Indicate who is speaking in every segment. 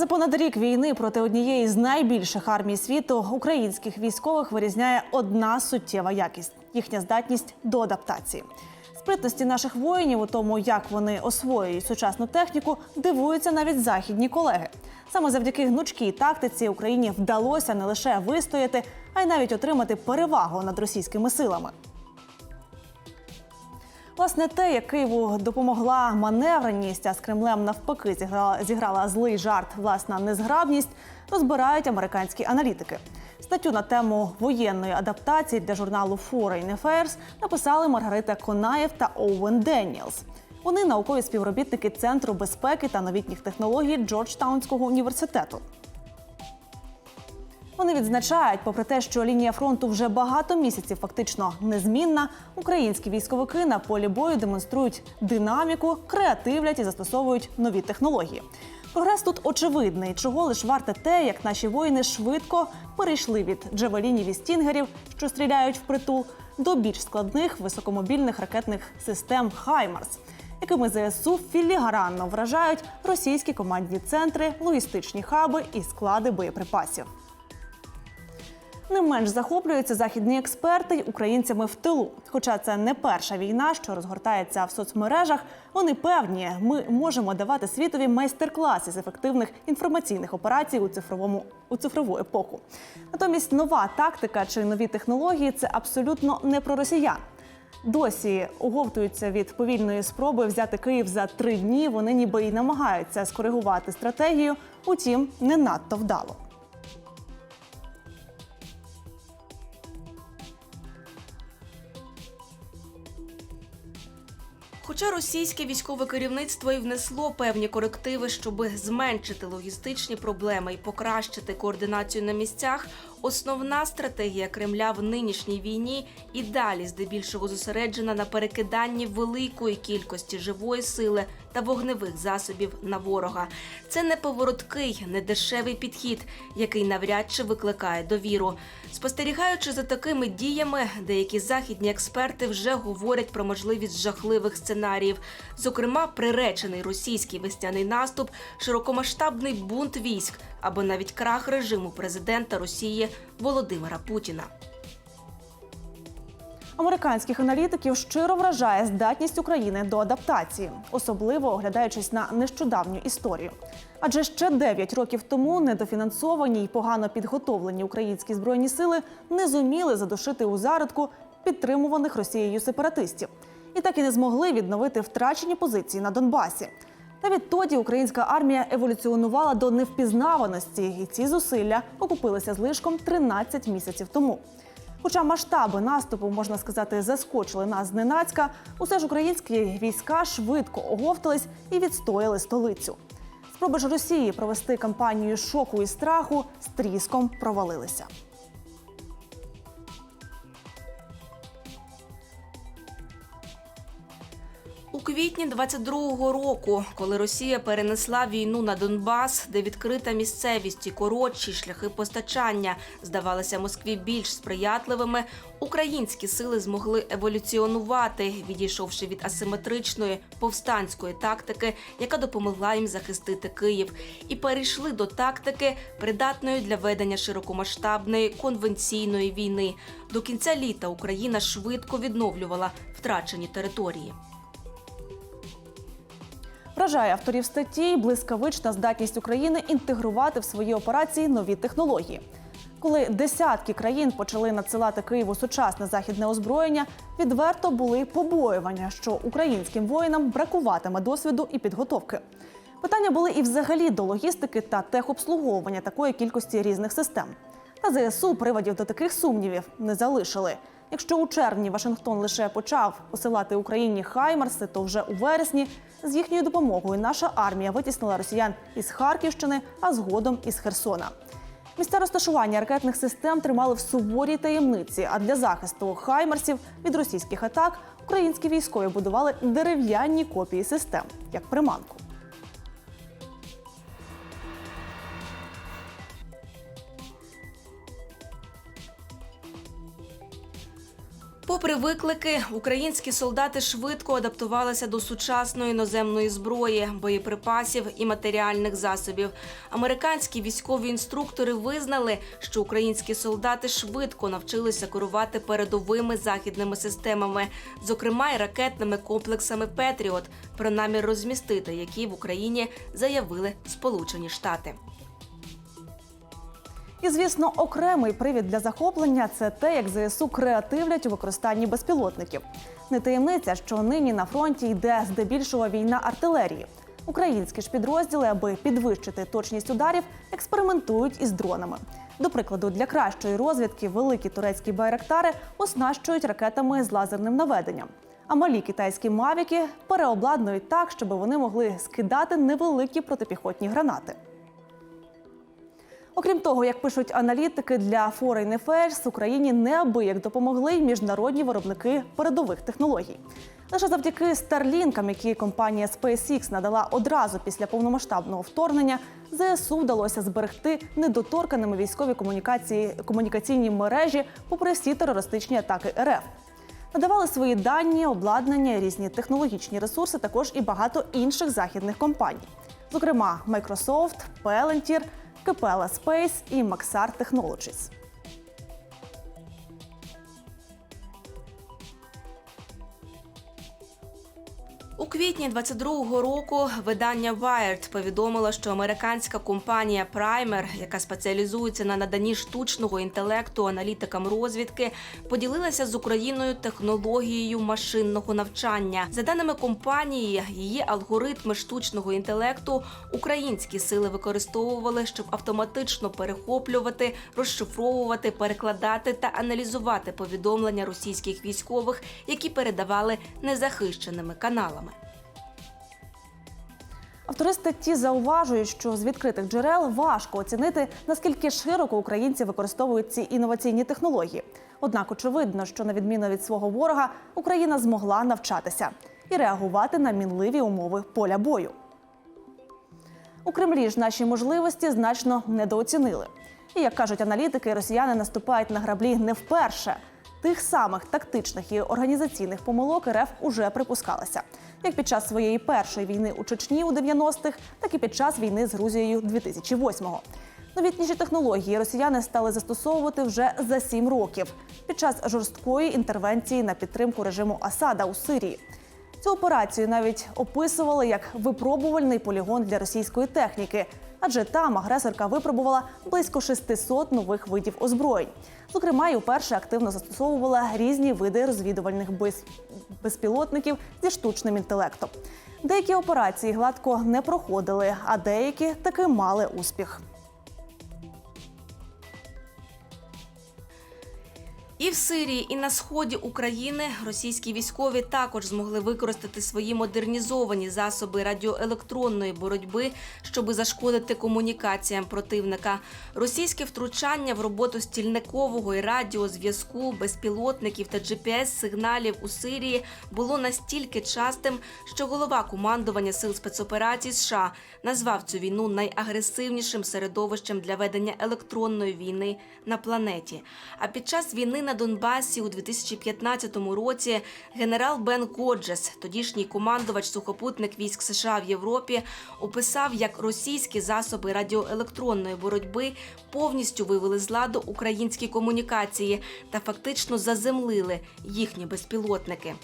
Speaker 1: За понад рік війни проти однієї з найбільших армій світу українських військових вирізняє одна суттєва якість їхня здатність до адаптації. Спритності наших воїнів у тому, як вони освоюють сучасну техніку, дивуються навіть західні колеги. Саме завдяки гнучкій тактиці Україні вдалося не лише вистояти, а й навіть отримати перевагу над російськими силами. Власне, те, як Києву допомогла маневреність, а з Кремлем навпаки зіграла, зіграла злий жарт власна незграбність, розбирають американські аналітики. Статтю на тему воєнної адаптації для журналу Foreign Affairs написали Маргарита Конаєв та Оуен Деніелс. Вони наукові співробітники Центру безпеки та новітніх технологій Джорджтаунського університету. Вони відзначають, попри те, що лінія фронту вже багато місяців фактично незмінна, українські військовики на полі бою демонструють динаміку, креативлять і застосовують нові технології. Прогрес тут очевидний, чого лиш варте те, як наші воїни швидко перейшли від джевелінів і стінгерів, що стріляють в притул, до більш складних високомобільних ракетних систем Хаймарс, якими ЗСУ філігранно вражають російські командні центри, логістичні хаби і склади боєприпасів. Не менш захоплюються західні експерти й українцями в тилу. Хоча це не перша війна, що розгортається в соцмережах. Вони певні, ми можемо давати світові майстер-класи з ефективних інформаційних операцій у цифровому у цифрову епоху. Натомість нова тактика чи нові технології це абсолютно не про росіян. Досі оговтуються від повільної спроби взяти Київ за три дні. Вони ніби й намагаються скоригувати стратегію, утім не надто вдало.
Speaker 2: Хоча російське військове керівництво і внесло певні корективи, щоб зменшити логістичні проблеми і покращити координацію на місцях, основна стратегія Кремля в нинішній війні і далі здебільшого зосереджена на перекиданні великої кількості живої сили та вогневих засобів на ворога. Це неповороткий, недешевий підхід, який навряд чи викликає довіру. Спостерігаючи за такими діями, деякі західні експерти вже говорять про можливість жахливих сценаріїв, зокрема, приречений російський весняний наступ, широкомасштабний бунт військ або навіть крах режиму президента Росії Володимира Путіна.
Speaker 1: Американських аналітиків щиро вражає здатність України до адаптації, особливо оглядаючись на нещодавню історію. Адже ще 9 років тому недофінансовані й погано підготовлені українські збройні сили не зуміли задушити у зародку підтримуваних Росією сепаратистів, і так і не змогли відновити втрачені позиції на Донбасі. Та відтоді українська армія еволюціонувала до невпізнаваності, і ці зусилля окупилися злишком 13 місяців тому. Хоча масштаби наступу, можна сказати, заскочили нас зненацька, усе ж українські війська швидко оговтались і відстояли столицю. Спроби ж Росії провести кампанію шоку і страху з тріском провалилися.
Speaker 2: У квітні 22-го року, коли Росія перенесла війну на Донбас, де відкрита місцевість і коротші шляхи постачання здавалися Москві більш сприятливими, українські сили змогли еволюціонувати, відійшовши від асиметричної повстанської тактики, яка допомогла їм захистити Київ, і перейшли до тактики, придатної для ведення широкомасштабної конвенційної війни. До кінця літа Україна швидко відновлювала втрачені території.
Speaker 1: Вражає авторів статті блискавична здатність України інтегрувати в свої операції нові технології. Коли десятки країн почали надсилати Києву сучасне західне озброєння, відверто були побоювання, що українським воїнам бракуватиме досвіду і підготовки. Питання були і взагалі до логістики та техобслуговування такої кількості різних систем. Та ЗСУ приводів до таких сумнівів не залишили. Якщо у червні Вашингтон лише почав посилати Україні Хаймарси, то вже у вересні з їхньою допомогою наша армія витіснила росіян із Харківщини, а згодом із Херсона. Місця розташування ракетних систем тримали в суворій таємниці. А для захисту хаймерсів від російських атак українські військові будували дерев'яні копії систем як приманку.
Speaker 2: Попри виклики, українські солдати швидко адаптувалися до сучасної іноземної зброї, боєприпасів і матеріальних засобів. Американські військові інструктори визнали, що українські солдати швидко навчилися керувати передовими західними системами, зокрема й ракетними комплексами Петріот, про намір розмістити, які в Україні заявили Сполучені Штати.
Speaker 1: І, звісно, окремий привід для захоплення це те, як ЗСУ креативлять у використанні безпілотників. Не таємниця, що нині на фронті йде здебільшого війна артилерії. Українські ж підрозділи, аби підвищити точність ударів, експериментують із дронами. До прикладу, для кращої розвідки великі турецькі байрактари оснащують ракетами з лазерним наведенням. А малі китайські мавіки переобладнують так, щоб вони могли скидати невеликі протипіхотні гранати. Окрім того, як пишуть аналітики для Foreign Affairs, Україні неабияк допомогли й міжнародні виробники передових технологій. Лише завдяки старлінкам, які компанія SpaceX надала одразу після повномасштабного вторгнення, ЗСУ вдалося зберегти недоторканими військові комунікації комунікаційні мережі попри всі терористичні атаки РФ. Надавали свої дані, обладнання, різні технологічні ресурси, також і багато інших західних компаній, зокрема Microsoft, Palantir, Capella Space і Maxar Technologies.
Speaker 2: Квітні 22-го року видання Wired повідомило, що американська компанія Primer, яка спеціалізується на наданні штучного інтелекту аналітикам розвідки, поділилася з Україною технологією машинного навчання. За даними компанії, її алгоритми штучного інтелекту українські сили використовували, щоб автоматично перехоплювати, розшифровувати, перекладати та аналізувати повідомлення російських військових, які передавали незахищеними каналами.
Speaker 1: Автори статті зауважують, що з відкритих джерел важко оцінити, наскільки широко українці використовують ці інноваційні технології. Однак очевидно, що на відміну від свого ворога, Україна змогла навчатися і реагувати на мінливі умови поля бою. У Кремлі ж наші можливості значно недооцінили. І як кажуть аналітики, росіяни наступають на граблі не вперше. Тих самих тактичних і організаційних помилок РФ уже припускалася, як під час своєї першої війни у Чечні у 90-х, так і під час війни з Грузією 2008-го. Новітніші технології росіяни стали застосовувати вже за сім років під час жорсткої інтервенції на підтримку режиму Асада у Сирії. Цю операцію навіть описували як випробувальний полігон для російської техніки, адже там агресорка випробувала близько 600 нових видів озброєнь. Зокрема, й вперше активно застосовувала різні види розвідувальних без... безпілотників зі штучним інтелектом. Деякі операції гладко не проходили, а деякі таки мали успіх.
Speaker 2: І в Сирії, і на сході України російські військові також змогли використати свої модернізовані засоби радіоелектронної боротьби, щоб зашкодити комунікаціям противника. Російське втручання в роботу стільникового і радіозв'язку, безпілотників та GPS-сигналів у Сирії було настільки частим, що голова командування сил спецоперацій США назвав цю війну найагресивнішим середовищем для ведення електронної війни на планеті. А під час війни на Донбасі у 2015 році генерал Бен Годжес, тодішній командувач сухопутних військ США в Європі, описав, як російські засоби радіоелектронної боротьби повністю вивели з ладу українські комунікації та фактично заземлили їхні безпілотники.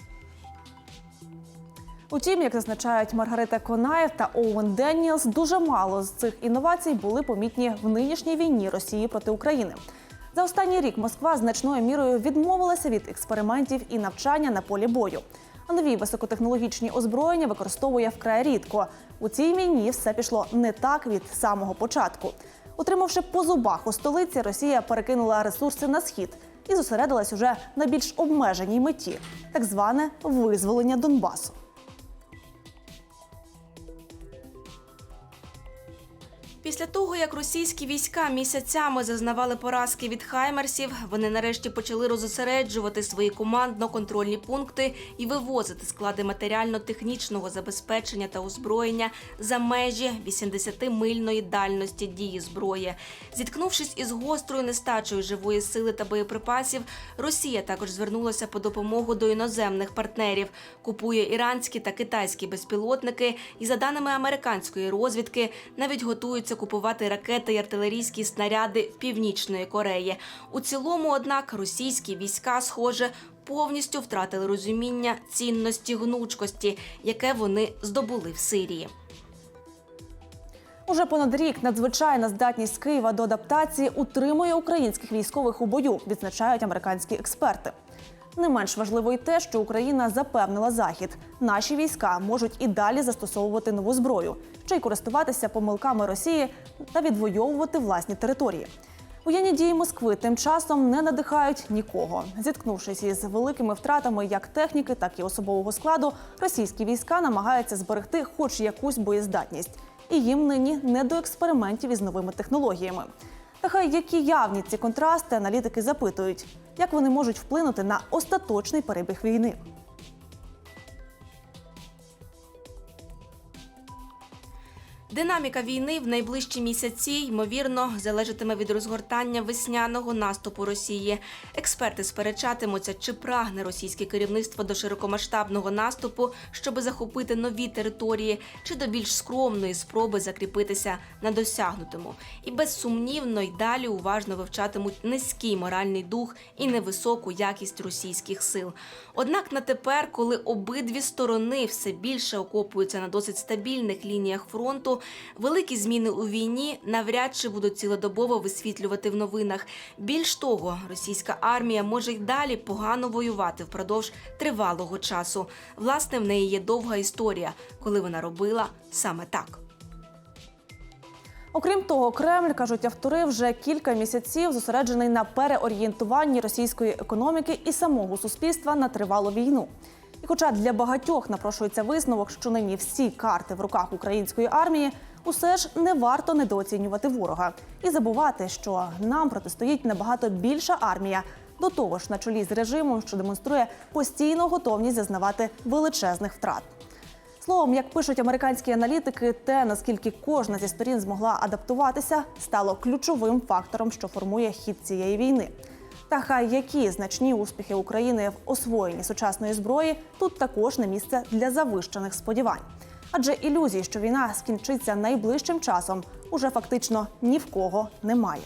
Speaker 1: Утім, як зазначають Маргарита Конаєв та Оуен Денніелс, дуже мало з цих інновацій були помітні в нинішній війні Росії проти України. За останній рік Москва значною мірою відмовилася від експериментів і навчання на полі бою. А нові високотехнологічні озброєння використовує вкрай рідко. У цій війні все пішло не так від самого початку. Отримавши по зубах у столиці, Росія перекинула ресурси на схід і зосередилась уже на більш обмеженій меті так зване визволення Донбасу.
Speaker 2: Після того, як російські війська місяцями зазнавали поразки від хаймерсів, вони нарешті почали розосереджувати свої командно-контрольні пункти і вивозити склади матеріально-технічного забезпечення та озброєння за межі 80-мильної дальності дії зброї. Зіткнувшись із гострою нестачею живої сили та боєприпасів, Росія також звернулася по допомогу до іноземних партнерів, купує іранські та китайські безпілотники, і за даними американської розвідки, навіть готуються купувати ракети й артилерійські снаряди північної Кореї. У цілому, однак, російські війська, схоже, повністю втратили розуміння цінності гнучкості, яке вони здобули в Сирії.
Speaker 1: Уже понад рік надзвичайна здатність Києва до адаптації утримує українських військових у бою, відзначають американські експерти. Не менш важливо й те, що Україна запевнила захід. Наші війська можуть і далі застосовувати нову зброю, ще й користуватися помилками Росії та відвоювати власні території. Воєнні дії Москви тим часом не надихають нікого. Зіткнувшись із великими втратами як техніки, так і особового складу, російські війська намагаються зберегти хоч якусь боєздатність. І їм нині не до експериментів із новими технологіями. Та хай які явні ці контрасти, аналітики запитують, як вони можуть вплинути на остаточний перебіг війни.
Speaker 2: Динаміка війни в найближчі місяці ймовірно залежатиме від розгортання весняного наступу Росії. Експерти сперечатимуться, чи прагне російське керівництво до широкомасштабного наступу, щоби захопити нові території, чи до більш скромної спроби закріпитися на досягнутому. І безсумнівно й далі уважно вивчатимуть низький моральний дух і невисоку якість російських сил. Однак на тепер, коли обидві сторони все більше окопуються на досить стабільних лініях фронту, великі зміни у війні навряд чи будуть цілодобово висвітлювати в новинах. Більш того, російська армія може й далі погано воювати впродовж тривалого часу. Власне, в неї є довга історія, коли вона робила саме так.
Speaker 1: Окрім того, Кремль кажуть автори вже кілька місяців зосереджений на переорієнтуванні російської економіки і самого суспільства на тривалу війну. І хоча для багатьох напрошується висновок, що нині всі карти в руках української армії, усе ж не варто недооцінювати ворога і забувати, що нам протистоїть набагато більша армія. До того ж, на чолі з режимом, що демонструє постійну готовність зазнавати величезних втрат. Словом, як пишуть американські аналітики, те наскільки кожна зі сторін змогла адаптуватися, стало ключовим фактором, що формує хід цієї війни. Та хай які значні успіхи України в освоєнні сучасної зброї тут також не місце для завищених сподівань. Адже ілюзій, що війна скінчиться найближчим часом, уже фактично ні в кого немає.